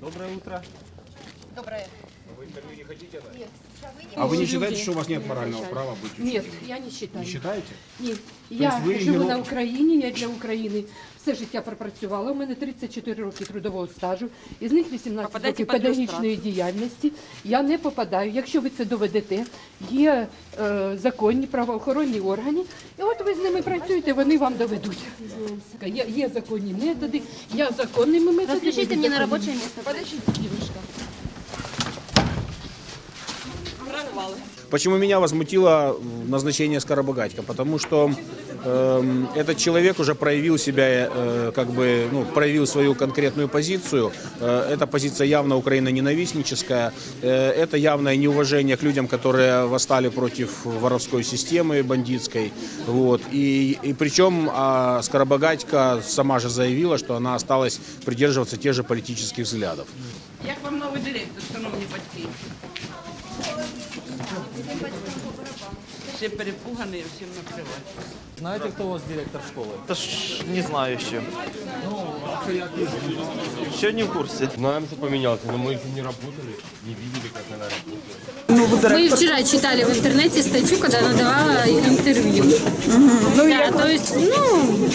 Доброе утро. Доброе. А вы не считаете, что у вас нет морального права быть Нет, я не считаю. Не считаете? Ні. Я ви живу на Україні, я для України все життя пропрацювала. У мене 34 роки трудового стажу, із них 18 Попадаєте років під педагогічної діяльності. Я не попадаю. Якщо ви це доведете, є е, законні правоохоронні органи, і от ви з ними працюєте, вони вам доведуть. Є, є законні методи, я законними методами. Разрешите мне на законними. рабочее место. Подождите, девушка. Почему меня возмутило назначение Скоробогатько? Потому что эм, этот человек уже проявил себя, э, как бы, ну, проявил свою конкретную позицию. Э, эта позиция явно украиноненавистническая. Э, это явное неуважение к людям, которые восстали против воровской системы бандитской. Вот. И, и причем а, Скоробогатько сама же заявила, что она осталась придерживаться тех же политических взглядов. Як вам новий директор, шановні батьки? Всі перепугані, всім накривають. Знаете, кто у вас директор школы? Та ж не знаю еще. Еще не в курсе. Знаем, что поменялся, но мы еще не работали, не видели, как она работает. Мы вчера читали в интернете статью, когда она давала интервью. да, то есть, ну,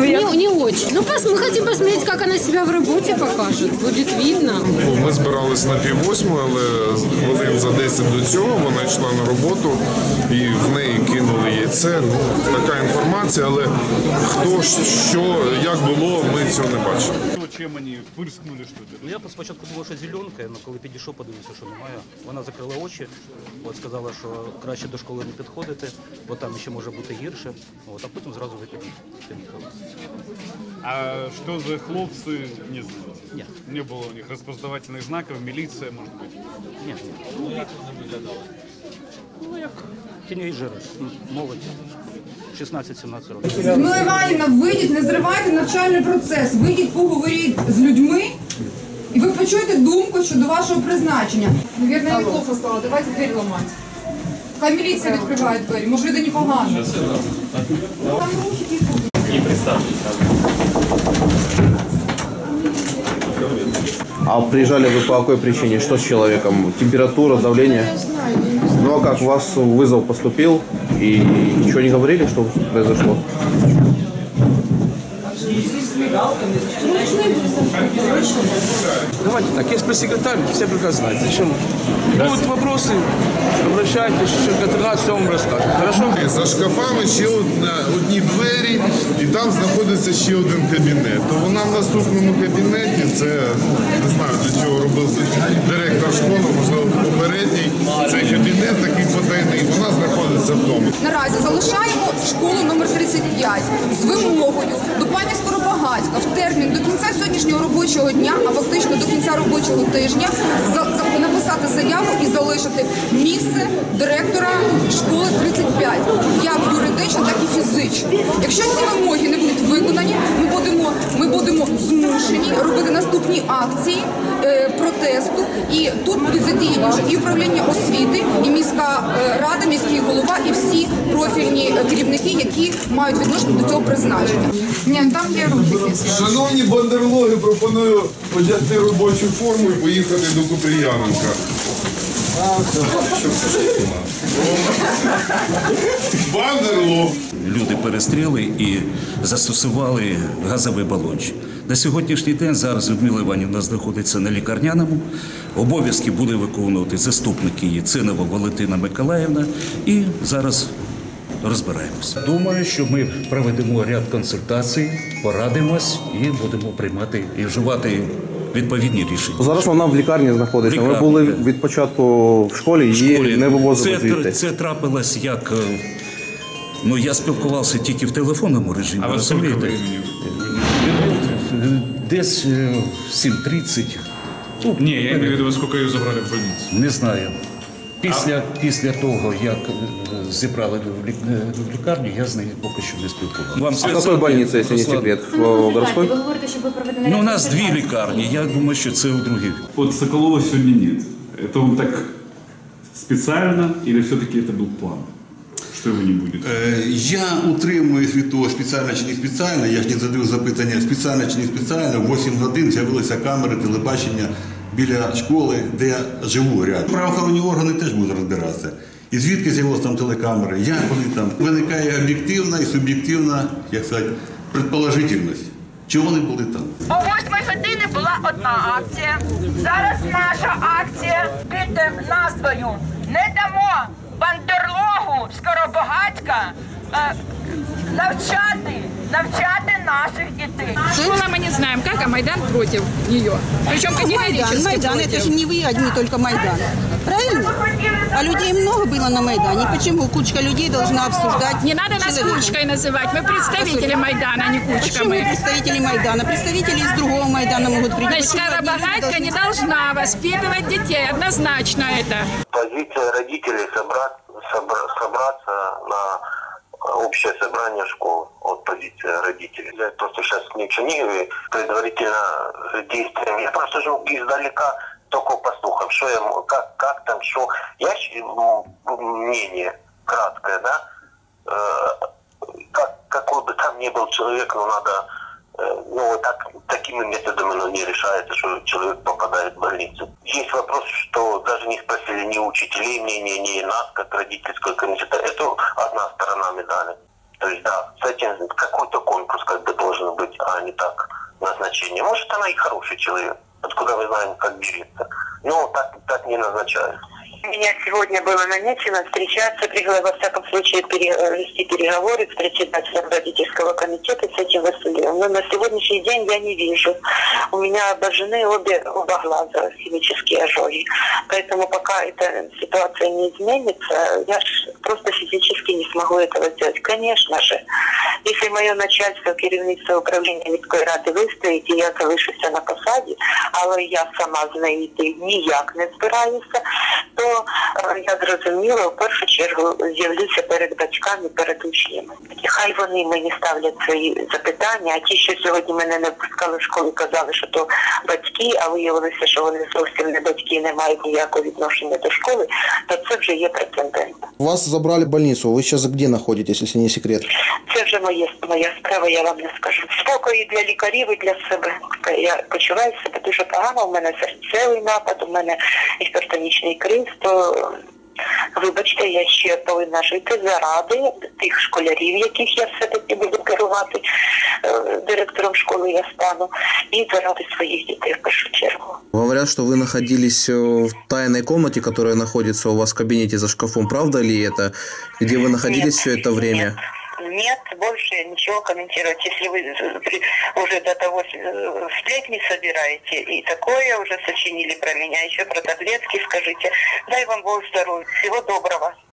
не, не очень. Ну, пос- мы хотим посмотреть, как она себя в работе покажет. Будет видно. Ну, Ми збирались на пів восьмої, але хвилин за 10 до цього вона йшла на роботу і в неї кинули яйце. Ну, така інформація, але хто ж, що, як було, ми цього не бачили. Чем они пырскнули, что ли? Ну, я спочатку думав, що зеленка, але коли підійшов, подивився, що немає. Вона закрила очі, от сказала, що краще до школи не підходити, бо там ще може бути гірше. От, а потім зразу ви під'їхали. А что за хлопцы, не знаю. Ні, Не было у них распознавательных знаков, милиция, может быть. ні, ні. Ну, як тінейджери, м, молодь, 16-17 років. Людмила Іванівна, вийдіть, не зривайте навчальний процес, вийдіть, поговоріть з людьми, і ви почуєте думку щодо вашого призначення. Навірно, я плохо стало, давайте двері ламати. Хай міліція відкриває двері, може людині погано. Там рухи А приезжали вы по какой причине? Что с человеком? Температура, давление? Ну а как, у вас вызов поступил и ничего не говорили, что произошло? Давайте так, есть пресс-секретарь, все прекрасно знают. Зачем? Будут вопросы, обращайтесь, секретарь все вам расскажет. Хорошо? За шкафами ще одна, одні двері, і там знаходиться ще один кабінет. То вона в наступному кабінеті, це ну, не знаю для чого робив директор школи, можливо, попередній. Цей кабінет такий потайний, вона знаходиться вдома. Наразі залишаємо школу номер 35 з вимогою до пані Скоробагацька в термін до кінця сьогоднішнього робочого дня, а фактично до кінця робочого тижня, за- за- написати заяву і залишити місце директора школи 35, як юридично, так і фізично. Якщо ці вимоги не будуть виконані, ми будемо, ми будемо змушені робити наступні акції е, протесту. І тут будуть задіяні вже і управління освіти, і міська е, рада, міський голова, і всі профільні керівники, які мають відношення до цього призначення. Ні, там є руки. Шановні бандерлоги, пропоную одягти робочу форму і поїхати до Купріяненка. Бандерлог. Люди перестріли і застосували газовий балончик. На сьогоднішній день зараз Людмила Іванівна знаходиться на лікарняному. Обов'язки буде виконувати заступник її Цинова Валентина Миколаївна. І зараз розбираємося. Думаю, що ми проведемо ряд консультацій, порадимось і будемо приймати і вживати відповідні рішення. Зараз вона в лікарні знаходиться. Ми Лікарні, були так. від початку в школі, її школі. не вивозили це, звідти. це трапилось як. е, Ну, я спілкувався тільки в телефонному режимі. А розумієте? Десь е, в 7.30. Ну, Не, я не відомо, скільки її забрали в больницю. Не знаю. Після, після того, як е, зібрали в лік- е, в лікарню, я з нею поки що не спілкувався. Вам А в какой больнице, если не секрет? В городской? Ви говорите, що ви проведені Ну, у нас дві лікарні. Я думаю, що це у другій. Вот Соколова сегодня нет. Это он так специально или все-таки это был план? Что его не будет? Е, Я утримуюсь від того, спеціально чи не спеціально, я ж не задаю запитання, спеціально чи не спеціально, в 8 годин з'явилися камери телебачення біля школи, де я живу рядом. Правоохоронні органи теж будуть розбиратися. І звідки з'явилися там телекамери, як вони там. Виникає об'єктивна і суб'єктивна, як сказати, предположительність. Чого вони були там? О 8 години була одна акція. Зараз наша акція під назвою Не дамо бандерлогу Скоробогатька е, навчати, навчати наших дітей. Школа мы не знаем, как, а Майдан против нее. Причем категорически Майдан, Майдан, против. это же не вы одни только Майдан. Правильно? А людей много было на Майдане. Почему кучка людей должна обсуждать Не надо нас человека? кучкой называть. Мы представители Майдана, а не кучка Почему мы. представители Майдана? Представители из другого Майдана могут прийти. Значит, Почему одни люди Скоробогатька не должна воспитывать детей. Однозначно это. позиция родителей собрать, собра- собраться на общее собрание школ. Вот позиция родителей. Я просто сейчас не говорю, предварительно э, действиям. Я просто живу издалека, только по слухам, что я, как, как там, что. Я мнение краткое, да, Э, как, какой бы там ни был человек, но надо э, ну, вот так, такими методами ну, не решается, что человек попадает в больницу. Есть вопрос, что даже не спросили ни учителей мнения, ни нас, как родительского комитета. Это одна сторона медали. То есть, да, с этим какой-то конкурс как бы должен быть, а не так назначение. Может, она и хороший человек. Откуда мы знаем, как берется. Но так, так не назначают. Меня сегодня было намечено встречаться, пригла- во всяком случае, пере- э, вести переговоры с председателем родительского комитета с этим Василием. Но на сегодняшний день я не вижу. У меня обожжены обе, оба глаза, химические ожоги. Поэтому пока эта ситуация не изменится, я ж просто физически не смогу этого сделать. Конечно же, если мое начальство, керівництво управління міської ради вистоїть, і я залишуся на посаді, але я сама з неї йти ніяк не збираюся, то е, я зрозуміла, в першу чергу з'явлюся перед батьками, перед учнями. І хай вони мені ставлять свої запитання, а ті, що сьогодні мене не пускали в школу, казали, що то батьки, а виявилося, що вони зовсім не батьки, не мають ніякого відношення до школи, то це вже є прецедент. Вас забрали в больницу. Вы сейчас где находитесь, если не секрет? Це вже моє, моя справа, я вам не скажу. Спокою для лікарів і для себе. Я почуваю себе дуже погано, у мене серцевий напад, у мене гіпертонічний криз, то вибачте, я ще повинна жити заради тих школярів, яких я все-таки буду керувати е, директором школи я стану, і заради своїх дітей в першу чергу. Говорят, что вы находились э, в тайной комнате, которая находится у вас в кабинете за шкафом. Правда ли это? Где вы находились все это время? Нет, Больше ничего комментировать. Если вы э, уже до того э, сплетни собираете и такое уже сочинили про меня, еще про таблетки скажите. Дай вам Бог здоровья. Всего доброго.